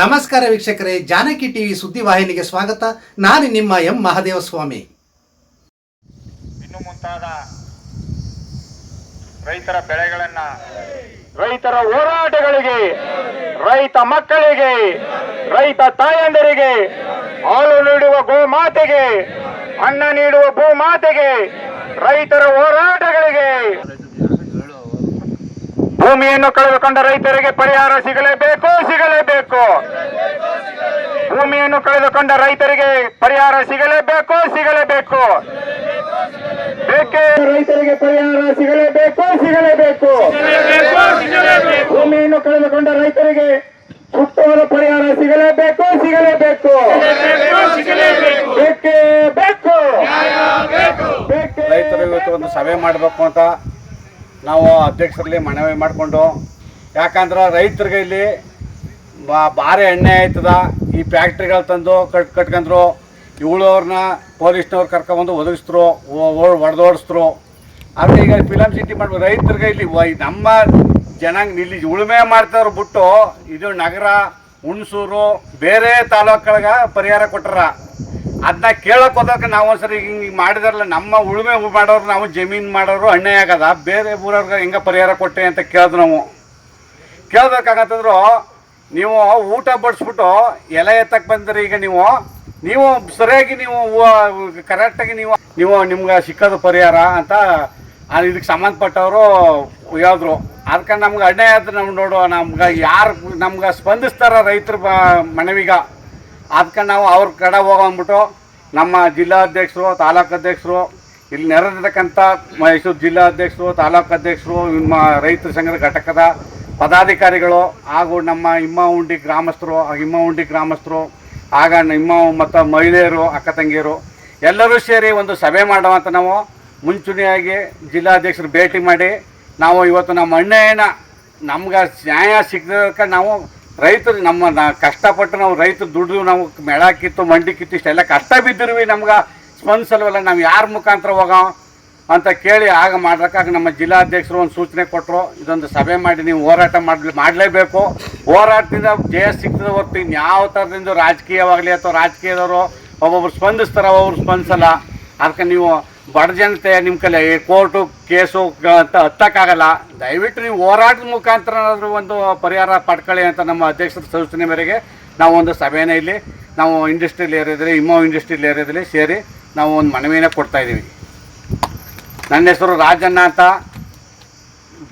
ನಮಸ್ಕಾರ ವೀಕ್ಷಕರೇ, ಜಾನಕಿ ಟಿವಿ ಸುದ್ದಿವಾಹಿನಿಗೆ ಸ್ವಾಗತ. ನಾನು ನಿಮ್ಮ ಎಂ ಮಹಾದೇವ ಸ್ವಾಮಿ ಇನ್ನು ಮುಂತಾದ ರೈತರ ಬೆಳೆಗಳನ್ನ, ರೈತರ ಹೋರಾಟಗಳಿಗೆ, ರೈತ ಮಕ್ಕಳಿಗೆ, ರೈತ ತಾಯಂದರಿಗೆ, ಹಾಲು ನೀಡುವ ಗೋಮಾತೆಗೆ, ಅನ್ನ ನೀಡುವ ಭೂಮಾತೆಗೆ, ರೈತರ ಹೋರಾಟಗಳಿಗೆ. ಭೂಮಿಯನ್ನು ಕಳೆದುಕೊಂಡ ರೈತರಿಗೆ ಪರಿಹಾರ ಸಿಗಲೇಬೇಕು ಸಿಗಲೇಬೇಕು. ಭೂಮಿಯನ್ನು ಕಳೆದುಕೊಂಡ ರೈತರಿಗೆ ಪರಿಹಾರ ಸಿಗಲೇಬೇಕು ಸಿಗಲೇಬೇಕು. ಬೇಕೇ ರೈತರಿಗೆ ಪರಿಹಾರ ಸಿಗಲೇಬೇಕು ಸಿಗಲೇಬೇಕು. ಭೂಮಿಯನ್ನು ಕಳೆದುಕೊಂಡ ರೈತರಿಗೆ ಸೂಕ್ತವಾದ ಪರಿಹಾರ ಸಿಗಲೇಬೇಕು ಸಿಗಲೇಬೇಕು. ಬೇಕೇ ಬೇಕು. ಬೇಕೇ ರೈತರು ಇವತ್ತು ಒಂದು ಸಭೆ ಮಾಡಬೇಕು ಅಂತ ನಾವು ಅಧ್ಯಕ್ಷರಲ್ಲಿ ಮನವಿ ಮಾಡಿಕೊಂಡು, ಯಾಕಂದ್ರೆ ರೈತರಿಗೆ ಇಲ್ಲಿ ಭಾರಿ ಎಣ್ಣೆ ಆಯ್ತದ. ಈ ಫ್ಯಾಕ್ಟ್ರಿಗಳು ತಂದು ಕಟ್ ಕಟ್ಕೊಂಡ್ರು ಇವಳವ್ರನ್ನ ಪೊಲೀಸ್ನವ್ರು ಕರ್ಕೊಂಬಂದು ಒದಗಿಸಿದ್ರು ಹೊಡೆದೋಡಿಸಿದ್ರು ಆದರೆ ಈಗ ಫಿಲಮ್ ಸಿಟಿ ಮಾಡ್ಬೇಕು ರೈತರಿಗೆ ಇಲ್ಲಿ ನಮ್ಮ ಜನಾಂಗ ಇಲ್ಲಿ ಉಳುಮೆ ಮಾಡ್ತಾವ್ರು ಬಿಟ್ಟು ಇದು ನಗರ, ಹುಣಸೂರು, ಬೇರೆ ತಾಲೂಕುಗಳಿಗೆ ಪರಿಹಾರ ಕೊಟ್ಟಾರ ಅದನ್ನ ಕೇಳಕ್ ಹೋದಾಗ ನಾವು ಒಂದ್ಸರಿ ಹಿಂಗೆ ಮಾಡಿದಾರಲ್ಲ, ನಮ್ಮ ಉಳುಮೆ ಮಾಡೋರು ನಾವು ಜಮೀನು ಮಾಡೋರು ಅನ್ಯಾಯ ಆಗದ. ಬೇರೆ ಊರವ್ರಿಗೆ ಹೆಂಗ ಪರಿಹಾರ ಕೊಟ್ಟೆ ಅಂತ ಕೇಳಿದ್ರು ನಾವು. ಕೇಳ್ಬೇಕಾಗತ್ತಂದ್ರು ನೀವು ಊಟ ಬಡಿಸ್ಬಿಟ್ಟು ಎಲೆ ಎತ್ತಕ್ಕೆ ಬಂದ್ರಿ ಈಗ ನೀವು. ನೀವು ಸರಿಯಾಗಿ ನೀವು ಕರೆಕ್ಟಾಗಿ ನೀವು ನೀವು ನಿಮ್ಗೆ ಸಿಕ್ಕೋದು ಪರಿಹಾರ ಅಂತ ಇದಕ್ಕೆ ಸಂಬಂಧಪಟ್ಟವರು ಹೇಳಿದ್ರು. ಅದಕ್ಕೆ ನಮ್ಗೆ ಅನ್ಯಾಯ ಆದ್ರೆ ನಮ್ಗೆ ನೋಡು, ನಮ್ಗೆ ಯಾರು, ನಮ್ಗೆ ಸ್ಪಂದಿಸ್ತಾರ ರೈತರ ಮನವಿಗ. ಅದಕ್ಕೆ ನಾವು ಅವ್ರ ಕಡೆ ಹೋಗಂದ್ಬಿಟ್ಟು ನಮ್ಮ ಜಿಲ್ಲಾಧ್ಯಕ್ಷರು, ತಾಲೂಕು ಅಧ್ಯಕ್ಷರು, ಇಲ್ಲಿ ನೆರೆದಿರ್ತಕ್ಕಂಥ ಮೈಸೂರು ಜಿಲ್ಲಾಧ್ಯಕ್ಷರು, ತಾಲೂಕು ಅಧ್ಯಕ್ಷರು ನಿಮ್ಮ ರೈತ ಸಂಘದ ಘಟಕದ ಪದಾಧಿಕಾರಿಗಳು ಹಾಗೂ ನಮ್ಮ ಹಿಮ್ಮ ಉಂಡಿ ಗ್ರಾಮಸ್ಥರು ಹಿಮ್ಮ ಉಂಡಿ ಗ್ರಾಮಸ್ಥರು, ಆಗ ನಿಮ್ಮ ಮತ್ತು ಮಹಿಳೆಯರು, ಅಕ್ಕ ತಂಗಿಯರು ಎಲ್ಲರೂ ಸೇರಿ ಒಂದು ಸಭೆ ಮಾಡುವಂತ ನಾವು ಮುಂಚೂಣಿಯಾಗಿ ಜಿಲ್ಲಾಧ್ಯಕ್ಷರು ಭೇಟಿ ಮಾಡಿ ನಾವು ಇವತ್ತು ನಮ್ಮ ಅಣ್ಣಯ್ಯನ ನಮ್ಗೆ ನ್ಯಾಯ ಸಿಗದಕ್ಕೆ ನಾವು ರೈತರು ನಮ್ಮ ನಾ ಕಷ್ಟಪಟ್ಟು ನಾವು ರೈತರು ದುಡ್ದು ನಾವು ಮೇಳ ಕಿತ್ತು, ಮಂಡಿ ಕಿತ್ತು, ಇಷ್ಟೆಲ್ಲ ಕಷ್ಟ ಬಿದ್ದಿರುವಿ ನಮ್ಗೆ. ಸ್ಪಂದಿಸಲ್ವಲ್ಲ, ನಾವು ಯಾರ ಮುಖಾಂತರ ಹೋಗೋ ಅಂತ ಕೇಳಿ ಆಗ ಮಾಡ್ರಕ್ಕಾಗ ನಮ್ಮ ಜಿಲ್ಲಾಧ್ಯಕ್ಷರು ಒಂದು ಸೂಚನೆ ಕೊಟ್ಟರು ಇದೊಂದು ಸಭೆ ಮಾಡಿ ನೀವು ಹೋರಾಟ ಮಾಡಲಿ, ಮಾಡಲೇಬೇಕು. ಹೋರಾಟದಿಂದ ಜಯ ಸಿಗ್ತದೆ ಹೊರತು ಇನ್ಯಾವ ಥರದಿಂದ ರಾಜಕೀಯವಾಗಲಿ ಅಥವಾ ರಾಜಕೀಯದವರು ಒಬ್ಬೊಬ್ರು ಸ್ಪಂದಿಸ್ತಾರೆ, ಒಬ್ಬೊಬ್ರು ಸ್ಪಂದಿಸಲ್ಲ. ಅದಕ್ಕೆ ನೀವು ಬಡ ಜನತೆ ನಿಮ್ಮ ಕಲೆ ಕೋರ್ಟು ಕೇಸು ಅಂತ ಹತ್ತಕ್ಕಾಗಲ್ಲ. ದಯವಿಟ್ಟು ನೀವು ಹೋರಾಟದ ಮುಖಾಂತರ ಏನಾದರೂ ಒಂದು ಪರಿಹಾರ ಪಡ್ಕೊಳ್ಳಿ ಅಂತ ನಮ್ಮ ಅಧ್ಯಕ್ಷರ ಸೂಚನೆ ಮೇರೆಗೆ ನಾವು ಒಂದು ಸಭೆನ ಇಲ್ಲಿ, ನಾವು ಇಂಡಸ್ಟ್ರಿಯಲ್ ಏರಿಯಾದಲ್ಲಿ ಇಮ್ಮೋ ಇಂಡಸ್ಟ್ರಿಯಲ್ ಏರಿಯಾದಲ್ಲಿ ಸೇರಿ ನಾವು ಒಂದು ಮನವಿನ ಕೊಡ್ತಾ ಇದ್ದೀವಿ. ನನ್ನ ಹೆಸರು ರಾಜಣ್ಣ ಅಂತ.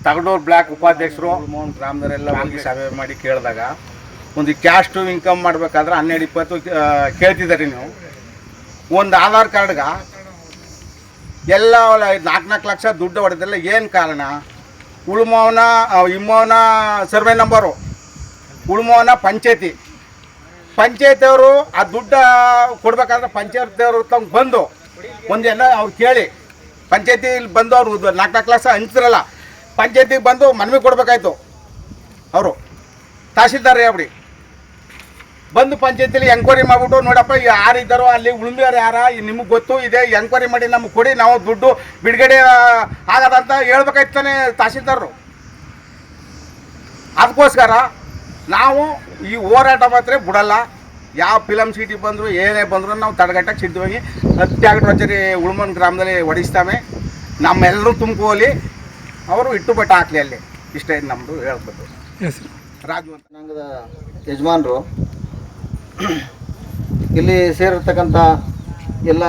ತಗಡೂರು ಬ್ಲಾಕ್ ಉಪಾಧ್ಯಕ್ಷರು. ಗ್ರಾಮದವರೆಲ್ಲ ಹೋಗಿ ಸಭೆ ಮಾಡಿ ಕೇಳಿದಾಗ ಒಂದು ಕ್ಯಾಸ್ಟು ಇನ್ಕಮ್ ಮಾಡಬೇಕಾದ್ರೆ ಹನ್ನೆರಡು ಇಪ್ಪತ್ತು ಕೇಳ್ತಿದ್ದೀರಿ ನೀವು. ಒಂದು ಆಧಾರ್ ಕಾರ್ಡ್ಗ ಎಲ್ಲ ನಾಲ್ಕು ನಾಲ್ಕು ಲಕ್ಷ ದುಡ್ಡು ಹೊಡೆದಿಲ್ಲ. ಏನು ಕಾರಣ? ಉಳುಮವನ ಇಮ್ಮವನ ಸರ್ವೆ ನಂಬರು, ಉಳುಮವನ ಪಂಚಾಯತಿ. ಪಂಚಾಯತಿಯವರು ಆ ದುಡ್ಡು ಕೊಡ್ಬೇಕಾದ್ರೆ ಪಂಚಾಯತಿಯವರು ತಂದು ಬಂದು ಒಂದೆಲ್ಲ ಅವ್ರು ಕೇಳಿ. ಪಂಚಾಯತಿ ಬಂದು ಅವರು ನಾಲ್ಕು ನಾಲ್ಕು ಲಕ್ಷ ಹಂಚ್ತಿರಲ್ಲ. ಪಂಚಾಯತಿಗೆ ಬಂದು ಮನವಿ ಕೊಡಬೇಕಾಯ್ತು. ಅವರು. ತಹಸೀಲ್ದಾರ್ ಹೇಳ್ಬಿಡಿ. ಬಂದು ಪಂಚಾಯತಿಲಿ ಎಂಕ್ವೈರಿ ಮಾಡ್ಬಿಟ್ಟು ನೋಡಪ್ಪ ಯಾರಿದ್ದಾರೋ ಅಲ್ಲಿ ಉಳುಮೆಯವ್ರು ಯಾರ? ನಿಮಗೆ ಗೊತ್ತು ಇದೆ ಎಂಕ್ವೈರಿ ಮಾಡಿ ನಮಗೆ ಕೊಡಿ ನಾವು ದುಡ್ಡು ಬಿಡುಗಡೆ ಆಗದಂತ ಹೇಳ್ಬೇಕಾಯ್ತಾನೆ ತಹಸೀಲ್ದಾರರು. ಅದಕ್ಕೋಸ್ಕರ ನಾವು ಈ ಹೋರಾಟ ಮಾತ್ರ ಬಿಡಲ್ಲ. ಯಾವ ಫಿಲಮ್ ಸಿಟಿ ಬಂದರು ಏನೇ ಬಂದರೂ ನಾವು ತಡೆಗಟ್ಟಕ್ಕೆ ಸಿದ್ಧವಾಗಿ ಹತ್ಯಾಗಟ್ಟು ರಚನೆ ಉಳ್ಮನ್ ಗ್ರಾಮದಲ್ಲಿ ಹೊಡಿಸ್ತಾವೆ. ನಮ್ಮೆಲ್ಲರೂ ತುಂಬ್ಕೋಲಿ ಅವರು ಇಟ್ಟು ಹಾಕಲಿ ಹಾಕ್ಲಿ ಅಲ್ಲಿ. ಇಷ್ಟೇ ನಮ್ಮದು ಹೇಳ್ಬೋದು ರಾಜು ಅಂತ ಜನಾಂಗದ ಯಜಮಾನರು ಇಲ್ಲಿ ಸೇರಿರ್ತಕ್ಕಂಥ ಎಲ್ಲ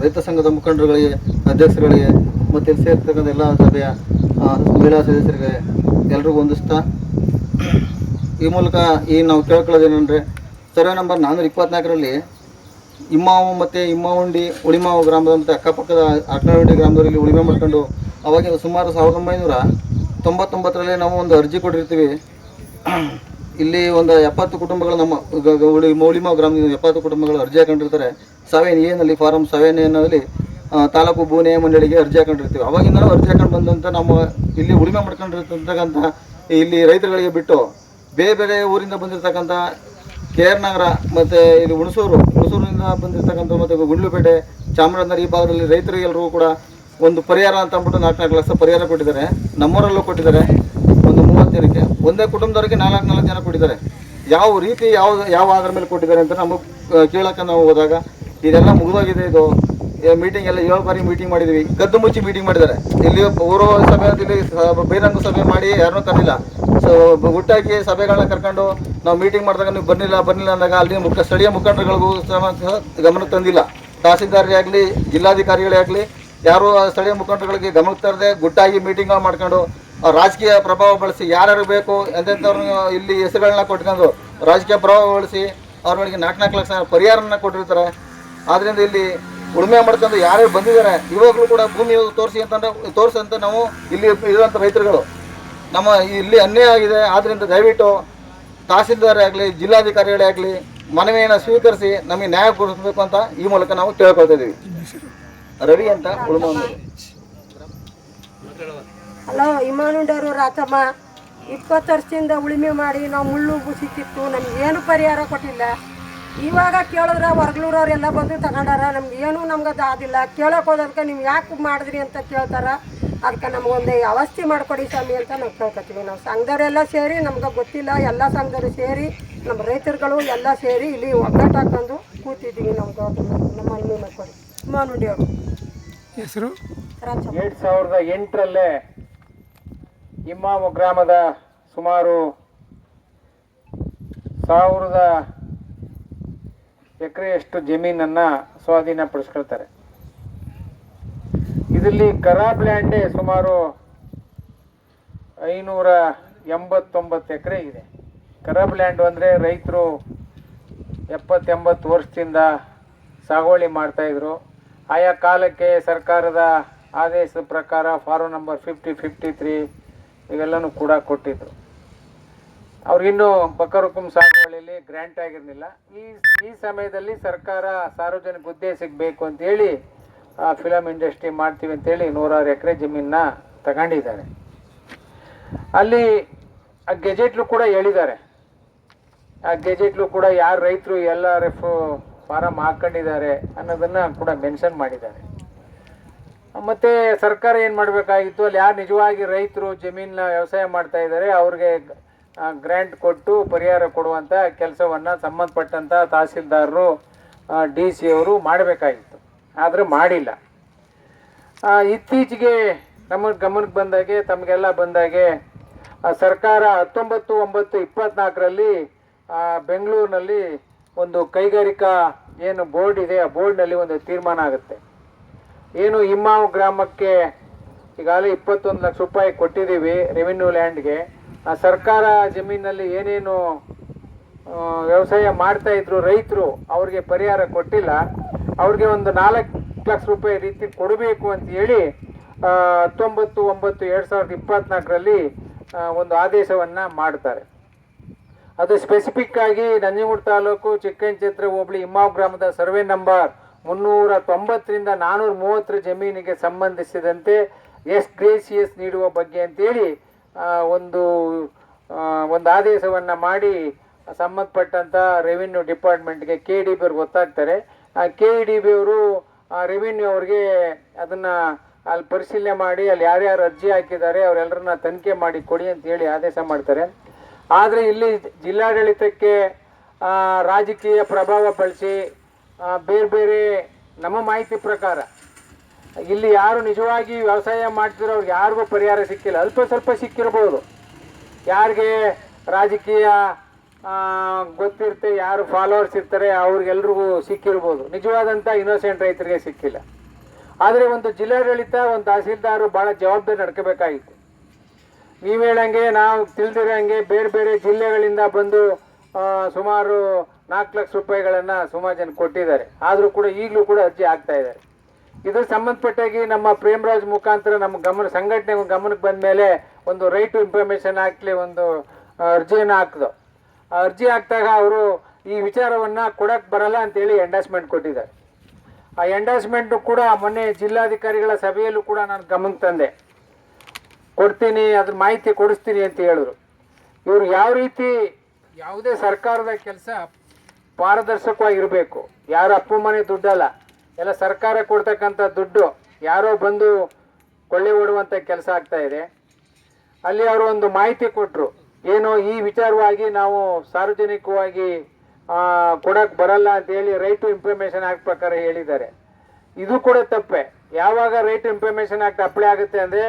ರೈತ ಸಂಘದ ಮುಖಂಡರುಗಳಿಗೆ, ಅಧ್ಯಕ್ಷರುಗಳಿಗೆ, ಮತ್ತು ಇಲ್ಲಿ ಸೇರಿರ್ತಕ್ಕಂಥ ಎಲ್ಲ ಸಭೆಯ ಮಹಿಳಾ ಸದಸ್ಯರಿಗೆ ಎಲ್ರಿಗೂ ಹೊಂದಿಸ್ತಾ ಈ ಮೂಲಕ ಈ ನಾವು ಕೇಳ್ಕೊಳ್ಳೋದೇನೆಂದರೆ ಸರ್ವೆ ನಂಬರ್ ನಾನ್ನೂರ ಇಪ್ಪತ್ನಾಲ್ಕರಲ್ಲಿ ಇಮ್ಮಾವು ಮತ್ತು ಇಮ್ಮಾವುಂಡಿ ಉಳಿಮಾವು ಗ್ರಾಮದ ಮತ್ತು ಅಕ್ಕಪಕ್ಕದ ಅಟ್ನಾಹುಂಡಿ ಗ್ರಾಮದವರಲ್ಲಿ ಉಳಿಮೆ ಮಾಡ್ಕೊಂಡು ಅವಾಗಿನ ಸುಮಾರು ಸಾವಿರದ ಒಂಬೈನೂರ ತೊಂಬತ್ತೊಂಬತ್ತರಲ್ಲಿ ನಾವು ಒಂದು ಅರ್ಜಿ ಕೊಟ್ಟಿರ್ತೀವಿ. ಇಲ್ಲಿ ಒಂದು ಎಪ್ಪತ್ತು ಕುಟುಂಬಗಳು ನಮ್ಮ ಉಳಿ ಮೌಳಿಮಾವು ಗ್ರಾಮದಿಂದ ಎಪ್ಪತ್ತು ಕುಟುಂಬಗಳು ಅರ್ಜಿ ಹಾಕೊಂಡಿರ್ತಾರೆ. ಸೆವೆನ್ ಎನಲ್ಲಿ ಫಾರಂ ಸೆವೆನ್ ಎನಲ್ಲಿ ತಾಲೂಕು ಭೂನೆ ಮಂಡಳಿಗೆ ಅರ್ಜಿ ಹಾಕೊಂಡಿರ್ತೀವಿ. ಅವಾಗಿಂದ ಅರ್ಜಿ ಹಾಕೊಂಡು ಬಂದಂಥ ನಮ್ಮ ಇಲ್ಲಿ ಉಳಿಮೆ ಮಾಡ್ಕೊಂಡಿರ್ತಕ್ಕಂಥ ಇಲ್ಲಿ ರೈತರುಗಳಿಗೆ ಬಿಟ್ಟು ಬೇರೆ ಬೇರೆ ಊರಿಂದ ಬಂದಿರತಕ್ಕಂಥ ಕೆ ಆರ್ ನಗರ ಮತ್ತು ಇಲ್ಲಿ ಹುಣಸೂರು, ಹುಣಸೂರಿನಿಂದ ಬಂದಿರತಕ್ಕಂಥ ಮತ್ತು ಗುಂಡ್ಲುಪೇಟೆ, ಚಾಮರಾಜನಗರ ಈ ಭಾಗದಲ್ಲಿ ರೈತರಿಗೆಲ್ಲರಿಗೂ ಕೂಡ ಒಂದು ಪರಿಹಾರ ಅಂತ ಅಂದ್ಬಿಟ್ಟು ನಾಲ್ಕು ನಾಲ್ಕು ಲಕ್ಷ ಪರಿಹಾರ ಕೊಟ್ಟಿದ್ದಾರೆ. ನಮ್ಮೂರಲ್ಲೂ ಕೊಟ್ಟಿದ್ದಾರೆ. ಒಂದು ಮೂವತ್ತು ಜನಕ್ಕೆ ಒಂದೇ ಕುಟುಂಬದವರಿಗೆ ನಾಲ್ಕು ನಾಲ್ಕು ಜನ ಕೊಟ್ಟಿದ್ದಾರೆ. ಯಾವ ರೀತಿ ಯಾವ ಯಾವ ಆಧಾರ ಮೇಲೆ ಕೊಟ್ಟಿದ್ದಾರೆ ಅಂತ ನಮಗೆ ಕೇಳಕ್ಕೆ ನಾವು ಹೋದಾಗ ಇದೆಲ್ಲ ಮುಗಿದೋಗಿದೆ ಇದು. ಮೀಟಿಂಗ್ ಎಲ್ಲ ಏಳು ಬಾರಿ ಮೀಟಿಂಗ್ ಮಾಡಿದ್ವಿ. ಗದ್ದು ಮುಚ್ಚಿ ಮೀಟಿಂಗ್ ಮಾಡಿದ್ದಾರೆ. ಇಲ್ಲಿ ಪೂರ್ವ ಸಭೆ ಇಲ್ಲಿ ಬಹಿರಂಗ ಸಭೆ ಮಾಡಿ ಯಾರನ್ನೂ ತರಲಿಲ್ಲ ಸೊ ಗುಟ್ಟಾಕಿ ಸಭೆಗಳನ್ನ ಕರ್ಕೊಂಡು ನಾವು ಮೀಟಿಂಗ್ ಮಾಡಿದಾಗ ನೀವು ಬರ್ಲಿಲ್ಲ, ಬರಲಿಲ್ಲ ಅಂದಾಗ ಅಲ್ಲಿ ಮುಖ, ಸ್ಥಳೀಯ ಮುಖಂಡರುಗಳಿಗೂ ಗಮನಕ್ಕೆ ತಂದಿಲ್ಲ. ತಹಸೀಲ್ದಾರೇ ಆಗಲಿ, ಜಿಲ್ಲಾಧಿಕಾರಿಗಳೇ ಆಗಲಿ, ಯಾರು ಸ್ಥಳೀಯ ಮುಖಂಡರುಗಳಿಗೆ ಗಮನಕ್ಕೆ ತರದೆ ಗುಟ್ಟಾಗಿ ಮೀಟಿಂಗ್ ಮಾಡ್ಕೊಂಡು ರಾಜಕೀಯ ಪ್ರಭಾವ ಬಳಸಿ ಯಾರ್ಯಾರು ಬೇಕು ಎಂತೆಂಥವ್ರನ್ನ ಇಲ್ಲಿ ಹೆಸರುಗಳನ್ನ ಕೊಟ್ಕೊಂಡು ರಾಜಕೀಯ ಪ್ರಭಾವ ಬಳಸಿ ಅವ್ರಗಳಿಗೆ ನಾಲ್ಕು ನಾಲ್ಕು ಲಕ್ಷ ಪರಿಹಾರನ ಕೊಟ್ಟಿರ್ತಾರೆ. ಆದ್ರಿಂದ ಇಲ್ಲಿ ಉಳುಮೆ ಮಾಡ್ಕೊಂಡು ಯಾರ್ಯಾರು ಬಂದಿದ್ದಾರೆ ಇವಾಗಲೂ ಕೂಡ ಭೂಮಿ ತೋರಿಸಿ ಅಂತಂದ್ರೆ ತೋರಿಸಿ ಅಂತ ನಾವು ಇಲ್ಲಿ ಇರುವಂಥ ರೈತರುಗಳು. ನಮ್ಮ ಇಲ್ಲಿ ಅನ್ಯಾಯ ಆಗಿದೆ ಆದ್ರಿಂದ ದಯವಿಟ್ಟು ತಹಸೀಲ್ದಾರೇ ಆಗಲಿ ಜಿಲ್ಲಾಧಿಕಾರಿಗಳೇ ಆಗಲಿ ಮನವಿಯನ್ನು ಸ್ವೀಕರಿಸಿ ನಮಗೆ ನ್ಯಾಯ ಕೊಡಿಸ್ಬೇಕು ಅಂತ ಈ ಮೂಲಕ ನಾವು ಕೇಳ್ಕೊಳ್ತಾ ಇದ್ದೀವಿ. ರವಿ ಅಂತ ಉಳುಮೆ ಹಲೋ ಇಮಾನುಂಡರು ರಾತಮ್ಮ ಇಪ್ಪತ್ತು ವರ್ಷದಿಂದ ಉಳುಮೆ ಮಾಡಿ ನಾವು ಮುಳ್ಳು ಸಿಕ್ಕಿತ್ತು ನಮ್ಗೆ ಏನು ಪರಿಹಾರ ಕೊಟ್ಟಿಲ್ಲ. ಇವಾಗ ಕೇಳಿದ್ರೆ ಹೊರಗ್ಳೂರವ್ರೆಲ್ಲ ಬಂದು ತಗೊಂಡಾರ ನಮ್ಗೆ ಏನು ನಮ್ಗೆ ಅದು ಆದಿಲ್ಲ. ಕೇಳೋಕೆ ಹೋದಕ್ಕೆ ನೀವು ಯಾಕೆ ಮಾಡಿದ್ರಿ ಅಂತ ಕೇಳ್ತಾರೆ. ಅದಕ್ಕೆ ನಮಗೊಂದು ಅವಸ್ಥೆ ಮಾಡಿಕೊಡಿ ಸ್ವಾಮಿ ಅಂತ ನಾವು ಕೇಳ್ಕೊತೀವಿ. ನಾವು ಸಂಘದವರೆಲ್ಲ ಸೇರಿ ನಮ್ಗೆ ಗೊತ್ತಿಲ್ಲ ಎಲ್ಲ ಸಂಘದವರು ಸೇರಿ ನಮ್ಮ ರೈತರುಗಳು ಎಲ್ಲ ಸೇರಿ ಇಲ್ಲಿ ಒಗ್ಗಟ್ಟು ಹಾಕೊಂಡು ಕೂತಿದ್ದೀವಿ ನಮ್ಮ ನಮ್ಮ ಮನೆ ಮಾಡ್ಕೊಡಿ. ಮಾನುಂಡಿಯವರು ಹೆಸರು? ರಾಚಮ್ಮ ಎರಡು ಸಾವಿರದ ಎಂಟರಲ್ಲೇ ಇಮ್ಮಾಮು ಗ್ರಾಮದ ಸುಮಾರು ಸಾವಿರದ ಎಕರೆಯಷ್ಟು ಜಮೀನನ್ನು ಸ್ವಾಧೀನಪಡಿಸ್ಕೊಳ್ತಾರೆ ಇದರಲ್ಲಿ ಕರಾಬ್ ಲ್ಯಾಂಡೇ ಸುಮಾರು ಐನೂರ ಎಂಬತ್ತೊಂಬತ್ತು ಎಕರೆ ಇದೆ. ಕರಾಬ್ ಲ್ಯಾಂಡು ಅಂದರೆ ರೈತರು ಎಪ್ಪತ್ತೆಂಬತ್ತು ವರ್ಷದಿಂದ ಸಾಗುವಳಿ ಮಾಡ್ತಾಯಿದ್ರು ಆಯಾ ಕಾಲಕ್ಕೆ ಸರ್ಕಾರದ ಆದೇಶದ ಪ್ರಕಾರ form number fifty fifty three ಇವೆಲ್ಲನೂ ಕೂಡ ಕೊಟ್ಟಿದ್ದರು ಅವ್ರಿಗಿನ್ನೂ ಬಕರುಕುಂ ಸಾಗುವಳಿಯಲ್ಲಿ ಗ್ರ್ಯಾಂಟ್ ಆಗಿರಲಿಲ್ಲ. ಈ ಈ ಸಮಯದಲ್ಲಿ ಸರ್ಕಾರ ಸಾರ್ವಜನಿಕ ಹುದ್ದೆ ಸಿಗಬೇಕು ಅಂತೇಳಿ ಫಿಲಮ್ ಇಂಡಸ್ಟ್ರಿ ಮಾಡ್ತೀವಿ ಅಂತೇಳಿ ನೂರಾರು ಎಕರೆ ಜಮೀನ ತಗೊಂಡಿದ್ದಾರೆ. ಅಲ್ಲಿ ಆ ಗೆಜೆಟ್ಲು ಕೂಡ ಹೇಳಿದ್ದಾರೆ. ಆ ಗೆಜೆಟ್ಲು ಕೂಡ ಯಾರು ರೈತರು ಎಲ್ಲ ರೆಫ್ ಫಾರಮ್ ಹಾಕೊಂಡಿದ್ದಾರೆ ಅನ್ನೋದನ್ನು ಕೂಡ ಮೆನ್ಷನ್ ಮಾಡಿದ್ದಾರೆ. ಮತ್ತೆ ಸರ್ಕಾರ ಏನು ಮಾಡಬೇಕಾಗಿತ್ತು? ಅಲ್ಲಿ ಯಾರು ನಿಜವಾಗಿ ರೈತರು ಜಮೀನ ವ್ಯವಸಾಯ ಮಾಡ್ತಾ ಇದ್ದಾರೆ ಅವ್ರಿಗೆ ಗ್ರ್ಯಾಂಟ್ ಕೊಟ್ಟು ಪರಿಹಾರ ಕೊಡುವಂಥ ಕೆಲಸವನ್ನು ಸಂಬಂಧಪಟ್ಟಂಥ ತಹಸೀಲ್ದಾರರು ಡಿ ಸಿ ಅವರು ಮಾಡಬೇಕಾಗಿತ್ತು. ಆದರೆ ಮಾಡಿಲ್ಲ. ಇತ್ತೀಚೆಗೆ ನಮ್ಮ ಗಮನಕ್ಕೆ ಬಂದಾಗೆ ತಮಗೆಲ್ಲ ಬಂದಾಗೆ ಸರ್ಕಾರ ಹತ್ತೊಂಬತ್ತು, ಒಂಬತ್ತು, ಇಪ್ಪತ್ನಾಲ್ಕರಲ್ಲಿ ಬೆಂಗಳೂರಿನಲ್ಲಿ ಒಂದು ಕೈಗಾರಿಕಾ ಏನು ಬೋರ್ಡ್ ಇದೆ, ಆ ಬೋರ್ಡ್ನಲ್ಲಿ ಒಂದು ತೀರ್ಮಾನ ಆಗುತ್ತೆ. ಏನು ಇಮ್ಮಾವ್ ಗ್ರಾಮಕ್ಕೆ ಈಗಾಗಲೇ ಇಪ್ಪತ್ತೊಂದು ಲಕ್ಷ ರೂಪಾಯಿ ಕೊಟ್ಟಿದ್ದೀವಿ ರೆವಿನ್ಯೂ ಲ್ಯಾಂಡ್ಗೆ ಆ ಸರ್ಕಾರ ಜಮೀನಲ್ಲಿ ಏನೇನು ವ್ಯವಸಾಯ ಮಾಡ್ತಾ ಇದ್ರು ರೈತರು, ಅವ್ರಿಗೆ ಪರಿಹಾರ ಕೊಟ್ಟಿಲ್ಲ. ಅವ್ರಿಗೆ ಒಂದು ನಾಲ್ಕು ಲಕ್ಷ ರೂಪಾಯಿ ರೀತಿ ಕೊಡಬೇಕು ಅಂತ ಹೇಳಿ ಹತ್ತೊಂಬತ್ತು, ಒಂಬತ್ತು, ಎರಡು ಸಾವಿರದ ಇಪ್ಪತ್ನಾಲ್ಕರಲ್ಲಿ ಒಂದು ಆದೇಶವನ್ನು ಮಾಡ್ತಾರೆ. ಅದು ಸ್ಪೆಸಿಫಿಕ್ ಆಗಿ ನಂಜನಗೂಡು ತಾಲೂಕು ಚಿಕ್ಕಂಚಿತ್ರ ಹೋಬಳಿ ಇಮ್ಮಾವ್ ಗ್ರಾಮದ ಸರ್ವೆ ನಂಬರ್ ಮುನ್ನೂರ ತೊಂಬತ್ತರಿಂದ ನಾನ್ನೂರ ಮೂವತ್ತರ ಜಮೀನಿಗೆ ಸಂಬಂಧಿಸಿದಂತೆ ಎಸ್ ಗ್ರೇಸಿಯಸ್ ನೀಡುವ ಬಗ್ಗೆ ಅಂತೇಳಿ ಒಂದು ಒಂದು ಆದೇಶವನ್ನು ಮಾಡಿ ಸಂಬಂಧಪಟ್ಟಂಥ ರೆವಿನ್ಯೂ ಡಿಪಾರ್ಟ್ಮೆಂಟ್ಗೆ ಕೆ ಡಿ ಬಿ ಅವ್ರಿಗೆ ಗೊತ್ತಾಗ್ತಾರೆ. ಕೆ ಡಿ ಬಿ ಅವರು ರೆವಿನ್ಯೂ ಅವ್ರಿಗೆ ಅದನ್ನು ಅಲ್ಲಿ ಪರಿಶೀಲನೆ ಮಾಡಿ, ಅಲ್ಲಿ ಯಾರ್ಯಾರು ಅರ್ಜಿ ಹಾಕಿದ್ದಾರೆ ಅವರೆಲ್ಲರನ್ನ ತನಿಖೆ ಮಾಡಿ ಕೊಡಿ ಅಂತ ಹೇಳಿ ಆದೇಶ ಮಾಡ್ತಾರೆ. ಆದರೆ ಇಲ್ಲಿ ಜಿಲ್ಲಾಡಳಿತಕ್ಕೆ ರಾಜಕೀಯ ಪ್ರಭಾವ ಬಳಸಿ ಬೇರೆ ಬೇರೆ ನಮ್ಮ ಮಾಹಿತಿ ಪ್ರಕಾರ, ಇಲ್ಲಿ ಯಾರು ನಿಜವಾಗಿ ವ್ಯವಸಾಯ ಮಾಡ್ತಿರೋ ಅವ್ರಿಗೆ ಯಾರಿಗೂ ಪರಿಹಾರ ಸಿಕ್ಕಿಲ್ಲ. ಅಲ್ಪ ಸ್ವಲ್ಪ ಸಿಕ್ಕಿರ್ಬೋದು. ಯಾರಿಗೆ ರಾಜಕೀಯ ಗೊತ್ತಿರುತ್ತೆ ಯಾರು ಫಾಲೋವರ್ಸ್ ಇರ್ತಾರೆ, ಅವ್ರಿಗೆಲ್ರಿಗೂ ಸಿಕ್ಕಿರ್ಬೋದು. ನಿಜವಾದಂಥ ಇನ್ನೋಸೆಂಟ್ ರೈತರಿಗೆ ಸಿಕ್ಕಿಲ್ಲ. ಆದರೆ ಒಂದು ಜಿಲ್ಲಾಡಳಿತ, ಒಂದು ತಹಸೀಲ್ದಾರು ಭಾಳ ಜವಾಬ್ದಾರಿ ನಡ್ಕೋಬೇಕಾಗಿತ್ತು. ನೀವು ಹೇಳಂಗೆ, ನಾವು ತಿಳಿದಿರಂಗೆ ಬೇರೆ ಬೇರೆ ಜಿಲ್ಲೆಗಳಿಂದ ಬಂದು ಸುಮಾರು ನಾಲ್ಕು ಲಕ್ಷ ರೂಪಾಯಿಗಳನ್ನು ಸುಮಾರು ಜನ ಕೊಟ್ಟಿದ್ದಾರೆ. ಆದರೂ ಕೂಡ ಈಗಲೂ ಕೂಡ ಅರ್ಜಿ ಆಗ್ತಾ ಇದ್ದಾರೆ. ಇದ್ರ ಸಂಬಂಧಪಟ್ಟಾಗಿ ನಮ್ಮ ಪ್ರೇಮರಾಜ್ ಮುಖಾಂತರ ನಮ್ಮ ಗಮನ, ಸಂಘಟನೆ ಗಮನಕ್ಕೆ ಬಂದ ಮೇಲೆ ಒಂದು ರೈಟ್ ಟು ಇನ್ಫಾರ್ಮೇಷನ್ ಹಾಕಲಿ ಒಂದು ಅರ್ಜಿಯನ್ನು ಹಾಕಿದ್ರು ಆ ಅರ್ಜಿ ಹಾಕಿದಾಗ ಅವರು ಈ ವಿಚಾರವನ್ನು ಕೊಡಕ್ಕೆ ಬರಲ್ಲ ಅಂತೇಳಿ ಎಂಡಾಸ್ಮೆಂಟ್ ಕೊಟ್ಟಿದ್ದಾರೆ. ಆ ಎಂಡಾಸ್ಮೆಂಟು ಕೂಡ ಮೊನ್ನೆ ಜಿಲ್ಲಾಧಿಕಾರಿಗಳ ಸಭೆಯಲ್ಲೂ ಕೂಡ ನಾನು ಗಮನಕ್ಕೆ ತಂದೆ. ಕೊಡ್ತೀನಿ, ಅದ್ರ ಮಾಹಿತಿ ಕೊಡಿಸ್ತೀನಿ ಅಂತ ಹೇಳಿದ್ರು. ಇವರು ಯಾವ ರೀತಿ ಯಾವುದೇ ಸರ್ಕಾರದ ಕೆಲಸ ಪಾರದರ್ಶಕವಾಗಿರಬೇಕು. ಯಾರು ಅಪ್ಪು ಮನೆ ದುಡ್ಡಲ್ಲ. ಎಲ್ಲ ಸರ್ಕಾರ ಕೊಡ್ತಕ್ಕಂಥ ದುಡ್ಡು ಯಾರೋ ಬಂದು ಕೊಳ್ಳೆ ಓಡುವಂಥ ಕೆಲಸ ಆಗ್ತಾ ಇದೆ. ಅಲ್ಲಿ ಅವರು ಒಂದು ಮಾಹಿತಿ ಕೊಟ್ಟರು ಏನು ಈ ವಿಚಾರವಾಗಿ ನಾವು ಸಾರ್ವಜನಿಕವಾಗಿ ಕೊಡಕ್ಕೆ ಕೊಡಕ್ ಬರಲ್ಲ ಅಂತ ಹೇಳಿ ರೈಟ್ ಟು ಇನ್ಫಾರ್ಮೇಶನ್ ಆಕ್ಟ್ ಪ್ರಕಾರ ಹೇಳಿದ್ದಾರೆ. ಇದು ಕೂಡ ತಪ್ಪೆ. ಯಾವಾಗ ರೈಟ್ ಇನ್ಫಾರ್ಮೇಶನ್ ಆಕ್ಟ್ ಅಪ್ಲೈ ಆಗುತ್ತೆ ಅಂದರೆ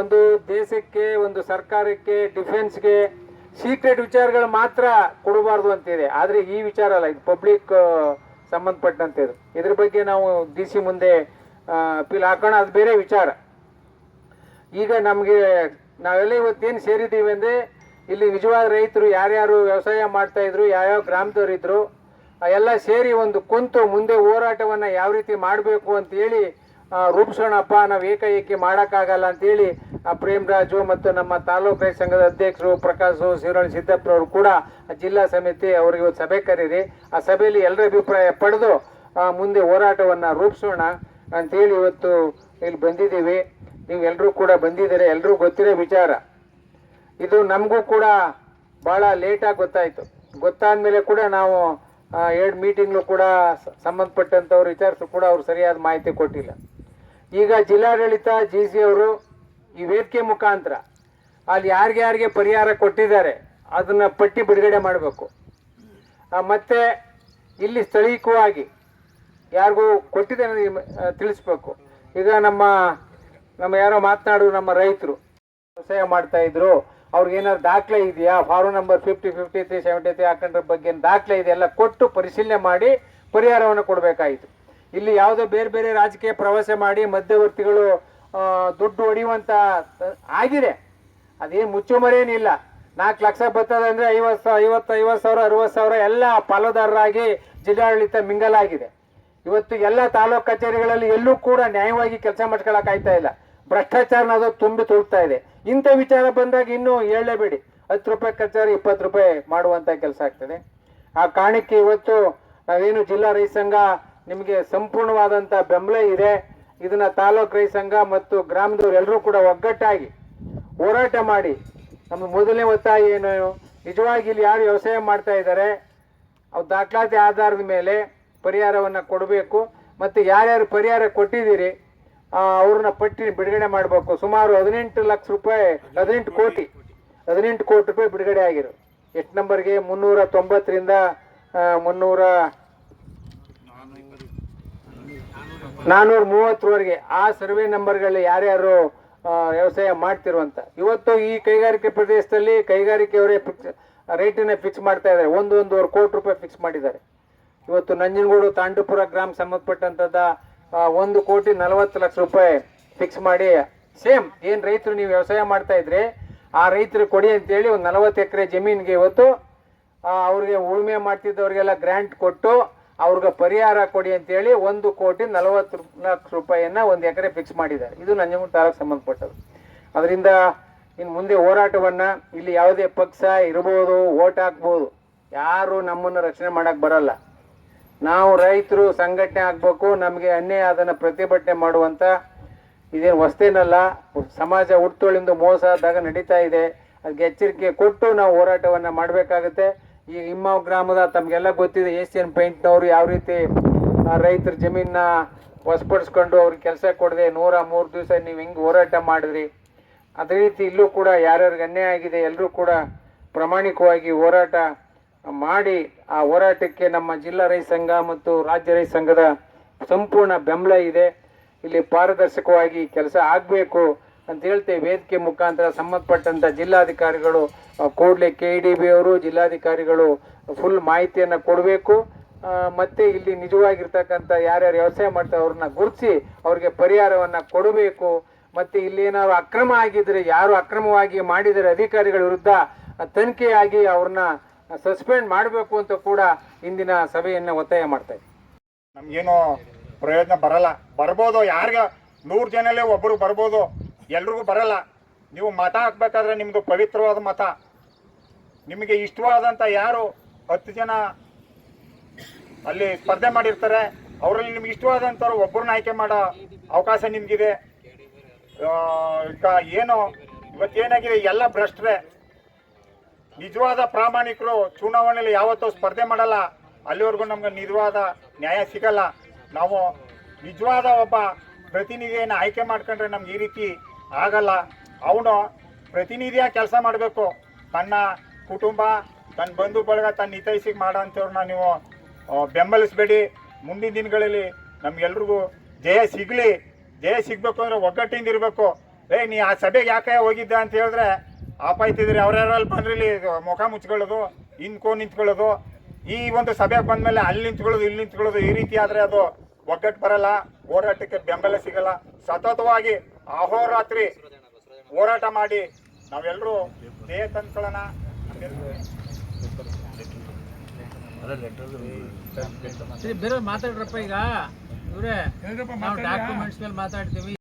ಒಂದು ದೇಶಕ್ಕೆ, ಒಂದು ಸರ್ಕಾರಕ್ಕೆ, ಡಿಫೆನ್ಸ್ಗೆ ಸೀಕ್ರೆಟ್ ವಿಚಾರಗಳು ಮಾತ್ರ ಕೊಡಬಾರ್ದು ಅಂತಿದೆ. ಆದರೆ ಈ ವಿಚಾರ ಅಲ್ಲ, ಇದು ಪಬ್ಲಿಕ್ ಸಂಬಂಧಪಟ್ಟಂತೆ ಇದು ಇದ್ರ ಬಗ್ಗೆ ನಾವು ಡಿ ಸಿ ಮುಂದೆ ಅಪೀಲ್ ಹಾಕೋಣ. ಅದು ಬೇರೆ ವಿಚಾರ. ಈಗ ನಮಗೆ, ನಾವೆಲ್ಲ ಇವತ್ತೇನು ಸೇರಿದ್ದೀವಿ ಅಂದರೆ, ಇಲ್ಲಿ ನಿಜವಾದ ರೈತರು, ಯಾರ್ಯಾರು ವ್ಯವಸಾಯ ಮಾಡ್ತಾ ಇದ್ರು, ಯಾವ್ಯಾವ ಗ್ರಾಮದವ್ರು ಎಲ್ಲ ಸೇರಿ ಒಂದು ಕುಂತು ಮುಂದೆ ಹೋರಾಟವನ್ನು ಯಾವ ರೀತಿ ಮಾಡಬೇಕು ಅಂತೇಳಿ ರೂಪಿಸೋಣಪ್ಪ ನಾವು ಏಕಾಏಕಿ ಮಾಡೋಕ್ಕಾಗಲ್ಲ ಅಂತೇಳಿ ಆ, ಪ್ರೇಮರಾಜು ಮತ್ತು ನಮ್ಮ ತಾಲೂಕು ರೈತ ಸಂಘದ ಅಧ್ಯಕ್ಷರು ಪ್ರಕಾಶು, ಶಿವರಾಣಿ ಸಿದ್ದಪ್ಪನವರು ಕೂಡ ಜಿಲ್ಲಾ ಸಮಿತಿ ಅವರಿಗೆ ಇವತ್ತು ಸಭೆ ಕರೀರಿ. ಆ ಸಭೆಯಲ್ಲಿ ಎಲ್ಲರ ಅಭಿಪ್ರಾಯ ಪಡೆದು ಮುಂದೆ ಹೋರಾಟವನ್ನು ರೂಪಿಸೋಣ ಅಂತೇಳಿ ಇವತ್ತು ಇಲ್ಲಿ ಬಂದಿದ್ದೀವಿ. ನೀವು ಎಲ್ಲರೂ ಕೂಡ ಬಂದಿದ್ದೀರಿ? ಎಲ್ಲರೂ ಗೊತ್ತಿರೋ ವಿಚಾರ. ಇದು ನಮಗೂ ಕೂಡ ಭಾಳ ಲೇಟಾಗಿ ಗೊತ್ತಾಯಿತು. ಗೊತ್ತಾದ ಮೇಲೆ ಕೂಡ ನಾವು ಎರಡು ಮೀಟಿಂಗ್ಲು ಕೂಡ ಸಂಬಂಧಪಟ್ಟಂಥವ್ರು ವಿಚಾರಿಸು ಕೂಡ ಅವ್ರು ಸರಿಯಾದ ಮಾಹಿತಿ ಕೊಟ್ಟಿಲ್ಲ. ಈಗ ಜಿಲ್ಲಾಡಳಿತ, ಜಿ ಸಿ ಅವರು ಈ ವೇದಿಕೆ ಮುಖಾಂತರ ಅಲ್ಲಿ ಯಾರಿಗೆ ಯಾರಿಗೆ ಪರಿಹಾರ ಕೊಟ್ಟಿದ್ದಾರೆ, ಅದನ್ನು ಪಟ್ಟಿ ಬಿಡುಗಡೆ ಮಾಡಬೇಕು. ಮತ್ತು ಇಲ್ಲಿ ಸ್ಥಳೀಯವಾಗಿ ಯಾರಿಗೂ ಕೊಟ್ಟಿದೆ ತಿಳಿಸ್ಬೇಕು. ಈಗ ನಮ್ಮ ನಮ್ಮ ಯಾರೋ ಮಾತನಾಡು, ನಮ್ಮ ರೈತರು ವ್ಯವಸಾಯ ಮಾಡ್ತಾ ಇದ್ರು, ಅವ್ರಿಗೆ ಏನಾದ್ರು ದಾಖಲೆ ಇದೆಯಾ? Form number fifty fifty three, seventy three ಹಾಕೊಂಡ್ರ ಬಗ್ಗೆ ದಾಖಲೆ ಇದೆ ಎಲ್ಲ ಕೊಟ್ಟು ಪರಿಶೀಲನೆ ಮಾಡಿ ಪರಿಹಾರವನ್ನು ಕೊಡಬೇಕಾಯಿತು. ಇಲ್ಲಿ ಯಾವುದೋ ಬೇರೆ ಬೇರೆ ರಾಜಕೀಯ ಪ್ರವಾಸ ಮಾಡಿ ಮಧ್ಯವರ್ತಿಗಳು ದುಡ್ಡು ಹೊಡೆಯುವಂತ ಆಗಿದೆ. ಅದೇನು ಮುಚ್ಚುಮರೇನಿಲ್ಲ. ನಾಲ್ಕು ಲಕ್ಷ ಬರ್ತದೆ ಅಂದರೆ ಐವತ್ತು ಐವತ್ತು ಐವತ್ತು ಸಾವಿರ, ಅರವತ್ತು ಸಾವಿರ ಎಲ್ಲ ಪಾಲುದಾರರಾಗಿ ಜಿಲ್ಲಾಡಳಿತ ಮಿಂಗಲಾಗಿದೆ. ಇವತ್ತು ಎಲ್ಲ ತಾಲೂಕು ಕಚೇರಿಗಳಲ್ಲಿ ಎಲ್ಲೂ ಕೂಡ ನ್ಯಾಯವಾಗಿ ಕೆಲಸ ಮಾಡ್ಕೊಳಕ್ ಆಯ್ತಾ ಇಲ್ಲ. ಭ್ರಷ್ಟಾಚಾರ ಅದು ತುಂಬಿ ತುಳುಕ್ತಾ ಇದೆ. ಇಂಥ ವಿಚಾರ ಬಂದಾಗ ಇನ್ನೂ ಹೇಳಲೇಬೇಡಿ. ಹತ್ತು ರೂಪಾಯಿ ಕಚೇರಿ, ಇಪ್ಪತ್ತು ರೂಪಾಯಿ ಮಾಡುವಂತ ಕೆಲಸ ಆಗ್ತದೆ. ಆ ಕಾರಣಕ್ಕೆ ಇವತ್ತು ನಾವೇನು ಜಿಲ್ಲಾ ರೈತ ಸಂಘ ನಿಮಗೆ ಸಂಪೂರ್ಣವಾದಂಥ ಬೆಂಬಲ ಇದೆ. ಇದನ್ನ ತಾಲೂಕು ರೈ ಸಂಘ ಮತ್ತು ಗ್ರಾಮದವ್ರು ಎಲ್ಲರೂ ಕೂಡ ಒಗ್ಗಟ್ಟಾಗಿ ಹೋರಾಟ ಮಾಡಿ. ನಮ್ಮ ಮೊದಲನೇ ಒತ್ತಾಯ ಏನು? ನಿಜವಾಗಿ ಇಲ್ಲಿ ಯಾರು ವ್ಯವಸಾಯ ಮಾಡ್ತಾ ಇದ್ದಾರೆ ಅವು ದಾಖಲಾತಿ ಆಧಾರದ ಮೇಲೆ ಪರಿಹಾರವನ್ನು ಕೊಡಬೇಕು. ಮತ್ತು ಯಾರ್ಯಾರು ಪರಿಹಾರ ಕೊಟ್ಟಿದ್ದೀರಿ ಅವ್ರನ್ನ ಪಟ್ಟಿ ಬಿಡುಗಡೆ ಮಾಡಬೇಕು. ಸುಮಾರು ಹದಿನೆಂಟು ಲಕ್ಷ ರೂಪಾಯಿ, ಹದಿನೆಂಟು ಕೋಟಿ ಹದಿನೆಂಟು ಕೋಟಿ ರೂಪಾಯಿ ಬಿಡುಗಡೆ ಆಗಿರು ಎಷ್ಟು ನಂಬರ್ಗೆ ಮುನ್ನೂರ ತೊಂಬತ್ತರಿಂದ ಮುನ್ನೂರ ನಾನ್ನೂರ ಮೂವತ್ತರವರೆಗೆ ಆ ಸರ್ವೆ ನಂಬರ್ಗಳಲ್ಲಿ ಯಾರ್ಯಾರು ವ್ಯವಸಾಯ ಮಾಡ್ತಿರುವಂತ. ಇವತ್ತು ಈ ಕೈಗಾರಿಕೆ ಪ್ರದೇಶದಲ್ಲಿ ಕೈಗಾರಿಕೆಯವರೇ ರೇಟನ್ನ ಫಿಕ್ಸ್ ಮಾಡ್ತಾ ಇದ್ದಾರೆ. ಒಂದು ಒಂದೂವರೆ ಕೋಟಿ ರೂಪಾಯಿ ಫಿಕ್ಸ್ ಮಾಡಿದ್ದಾರೆ. ಇವತ್ತು ನಂಜನಗೂಡು ತಾಂಡೂಪುರ ಗ್ರಾಮ ಸಂಬಂಧಪಟ್ಟಂತದ ಆ, ಒಂದು ಕೋಟಿ ನಲವತ್ತು ಲಕ್ಷ ರೂಪಾಯಿ ಫಿಕ್ಸ್ ಮಾಡಿ. ಸೇಮ್ ಏನು ರೈತರು ನೀವು ವ್ಯವಸಾಯ ಮಾಡ್ತಾ ಇದ್ರೆ ಆ ರೈತರು ಕೊಡಿ ಅಂತೇಳಿ ಒಂದು ನಲವತ್ತು ಎಕರೆ ಜಮೀನಿಗೆ ಇವತ್ತು ಅವ್ರಿಗೆ ಉಳುಮೆ ಮಾಡ್ತಿದ್ದವ್ರಿಗೆಲ್ಲ ಗ್ರ್ಯಾಂಟ್ ಕೊಟ್ಟು ಅವ್ರಿಗೆ ಪರಿಹಾರ ಕೊಡಿ ಅಂತೇಳಿ ಒಂದು ಕೋಟಿ ನಲವತ್ತು ಲಕ್ಷ ರೂಪಾಯಿಯನ್ನ ಒಂದು ಎಕರೆ ಫಿಕ್ಸ್ ಮಾಡಿದ್ದಾರೆ. ಇದು ನಂಜನಗೂಡು ತಾಲೂಕು ಸಂಬಂಧಪಟ್ಟದ್ದು. ಅದರಿಂದ ಇನ್ನು ಮುಂದೆ ಹೋರಾಟವನ್ನು ಇಲ್ಲಿ ಯಾವುದೇ ಪಕ್ಷ ಇರ್ಬೋದು, ಓಟ್ ಹಾಕ್ಬೋದು, ಯಾರು ನಮ್ಮನ್ನು ರಕ್ಷಣೆ ಮಾಡಕ್ ಬರಲ್ಲ. ನಾವು ರೈತರು, ಸಂಘಟನೆ ಆಗಬೇಕು, ನಮಗೆ ಅನ್ಯಾಯ ಅದನ್ನು ಪ್ರತಿಭಟನೆ ಮಾಡುವಂತ ಇದೇನು ವಸ್ತೇನಲ್ಲ, ಸಮಾಜ ಹುಟ್ಟುಗಳಿಂದ ಮೋಸ ಆದಾಗ ನಡೀತಾ ಇದೆ. ಅದಕ್ಕೆ ಎಚ್ಚರಿಕೆ ಕೊಟ್ಟು ನಾವು ಹೋರಾಟವನ್ನು ಮಾಡಬೇಕಾಗುತ್ತೆ. ಈ ಹಿಮ್ಮಾವ್ ಗ್ರಾಮದ ತಮಗೆಲ್ಲ ಗೊತ್ತಿದೆ ಏಷ್ಯನ್ ಪೇಂಟ್ನವರು ಯಾವ ರೀತಿ ರೈತರ ಜಮೀನ ವಶಪಡಿಸ್ಕೊಂಡು ಅವ್ರಿಗೆ ಕೆಲಸ ಕೊಡದೆ, ನೂರ ಮೂರು ದಿವಸ ನೀವು ಹೆಂಗೆ ಹೋರಾಟ ಮಾಡಿದ್ರಿ. ಅದೇ ರೀತಿ ಇಲ್ಲೂ ಕೂಡ ಯಾರ್ಯಾರಿಗೆ ಅನ್ಯಾಯ ಆಗಿದೆ ಎಲ್ಲರೂ ಕೂಡ ಪ್ರಾಮಾಣಿಕವಾಗಿ ಹೋರಾಟ ಮಾಡಿ, ಆ ಹೋರಾಟಕ್ಕೆ ನಮ್ಮ ಜಿಲ್ಲಾ ರೈತ ಸಂಘ ಮತ್ತು ರಾಜ್ಯ ರೈತ ಸಂಘದ ಸಂಪೂರ್ಣ ಬೆಂಬಲ ಇದೆ. ಇಲ್ಲಿ ಪಾರದರ್ಶಕವಾಗಿ ಕೆಲಸ ಆಗಬೇಕು. ಅಂತ ಹೇಳ್ತೇವೆ. ವೇದಿಕೆ ಮುಖಾಂತರ ಸಂಬಂಧಪಟ್ಟಂತ ಜಿಲ್ಲಾಧಿಕಾರಿಗಳು ಕೂಡಲೆ ಕೆ ಡಿ ಬಿ ಅವರು, ಜಿಲ್ಲಾಧಿಕಾರಿಗಳು ಫುಲ್ ಮಾಹಿತಿಯನ್ನು ಕೊಡಬೇಕು. ಮತ್ತೆ ಇಲ್ಲಿ ನಿಜವಾಗಿರ್ತಕ್ಕಂಥ ಯಾರ್ಯಾರು ವ್ಯವಸಾಯ ಮಾಡ್ತಾರೆ ಅವ್ರನ್ನ ಗುರುತಿಸಿ ಅವ್ರಿಗೆ ಪರಿಹಾರವನ್ನ ಕೊಡಬೇಕು. ಮತ್ತೆ ಇಲ್ಲಿ ಏನಾದ್ರು ಅಕ್ರಮ ಆಗಿದ್ರೆ, ಯಾರು ಅಕ್ರಮವಾಗಿ ಮಾಡಿದರೆ ಅಧಿಕಾರಿಗಳ ವಿರುದ್ಧ ತನಿಖೆಯಾಗಿ ಅವ್ರನ್ನ ಸಸ್ಪೆಂಡ್ ಮಾಡಬೇಕು ಅಂತ ಕೂಡ ಇಂದಿನ ಸಭೆಯನ್ನ ಒತ್ತಾಯ ಮಾಡ್ತಾ ಇದ್ದೀವಿ ನಮ್ಗೇನು ಪ್ರಯೋಜನ ಬರಲ್ಲ. ಬರ್ಬೋದು, ಯಾರಿಗ ನೂರು ಜನಲ್ಲೇ ಒಬ್ಬರು ಬರ್ಬೋದು. ಎಲ್ರಿಗೂ ಬರಲ್ಲ. ನೀವು ಮತ ಹಾಕ್ಬೇಕಾದ್ರೆ ನಿಮ್ಮದು ಪವಿತ್ರವಾದ ಮತ. ನಿಮಗೆ ಇಷ್ಟವಾದಂಥ ಯಾರು ಹತ್ತು ಜನ ಅಲ್ಲಿ ಸ್ಪರ್ಧೆ ಮಾಡಿರ್ತಾರೆ, ಅವರಲ್ಲಿ ನಿಮ್ಗೆ ಇಷ್ಟವಾದಂಥವ್ರು ಒಬ್ಬರನ್ನ ಆಯ್ಕೆ ಮಾಡೋ ಅವಕಾಶ ನಿಮಗಿದೆ. ಈಗ ಏನು ಇವತ್ತೇನಾಗಿದೆ ಎಲ್ಲ ಭ್ರಷ್ಟರೇ. ನಿಜವಾದ ಪ್ರಾಮಾಣಿಕರು ಚುನಾವಣೆಯಲ್ಲಿ ಯಾವತ್ತೂ ಸ್ಪರ್ಧೆ ಮಾಡಲ್ಲ. ಅಲ್ಲಿವರೆಗೂ ನಮ್ಗೆ ನಿಜವಾದ ನ್ಯಾಯ ಸಿಗಲ್ಲ. ನಾವು ನಿಜವಾದ ಒಬ್ಬ ಪ್ರತಿನಿಧಿಯನ್ನು ಆಯ್ಕೆ ಮಾಡ್ಕೊಂಡ್ರೆ ನಮ್ಗೆ ಈ ರೀತಿ ಆಗಲ್ಲ. ಅವನು ಪ್ರತಿನಿಧಿಯಾಗಿ ಕೆಲಸ ಮಾಡಬೇಕು. ತನ್ನ ಕುಟುಂಬ, ತನ್ನ ಬಂಧು ಬಳಗ ತನ್ನ ಹಿತೈಸಿಗೆ ಮಾಡೋಂಥವ್ರನ್ನ ನೀವು ಬೆಂಬಲಿಸಬೇಡಿ. ಮುಂದಿನ ದಿನಗಳಲ್ಲಿ ನಮ್ಗೆಲ್ರಿಗೂ ಜಯ ಸಿಗಲಿ. ಜಯ ಸಿಗಬೇಕು ಅಂದರೆ ಒಗ್ಗಟ್ಟಿಂದ ಇರಬೇಕು. ಏ, ನೀ ಆ ಸಭೆಗೆ ಯಾಕೆ ಹೋಗಿದ್ದೆ ಅಂತ ಹೇಳಿದ್ರೆ ಆಪಾಯ್ತಿದ್ರಿ ಅವ್ರ್ಯಾರಲ್ಲಿ ಬಂದ್ರಲ್ಲಿ ಮುಖ ಮುಚ್ಕೊಳ್ಳೋದು, ಹಿಂದ್ಕೊ ನಿಂತ್ಕೊಳ್ಳೋದು. ಈ ಒಂದು ಸಭೆಗೆ ಬಂದಮೇಲೆ ಅಲ್ಲಿ ನಿಂತ್ಕೊಳ್ಳೋದು, ಇಲ್ಲಿ ನಿಂತ್ಕೊಳ್ಳೋದು ಈ ರೀತಿ ಆದರೆ ಅದು ಒಗ್ಗಟ್ಟು ಬರಲ್ಲ ಹೋರಾಟಕ್ಕೆ ಬೆಂಬಲ ಸಿಗಲ್ಲ. ಸತತವಾಗಿ ಅಹೋರಾತ್ರಿ ಹೋರಾಟ ಮಾಡಿ ನಾವೆಲ್ಲರೂ ದೇಹ ತಂದ್ಕೊಳ್ಳೋಣ. ಬೇರೆ ಮಾತಾಡ್ರಪ್ಪ ಈಗ. ಇವ್ರೆ ನಾವು ಡಾಕ್ಯುಮೆಂಟ್ಸ್ ಮೇಲೆ ಮಾತಾಡ್ತೀವಿ.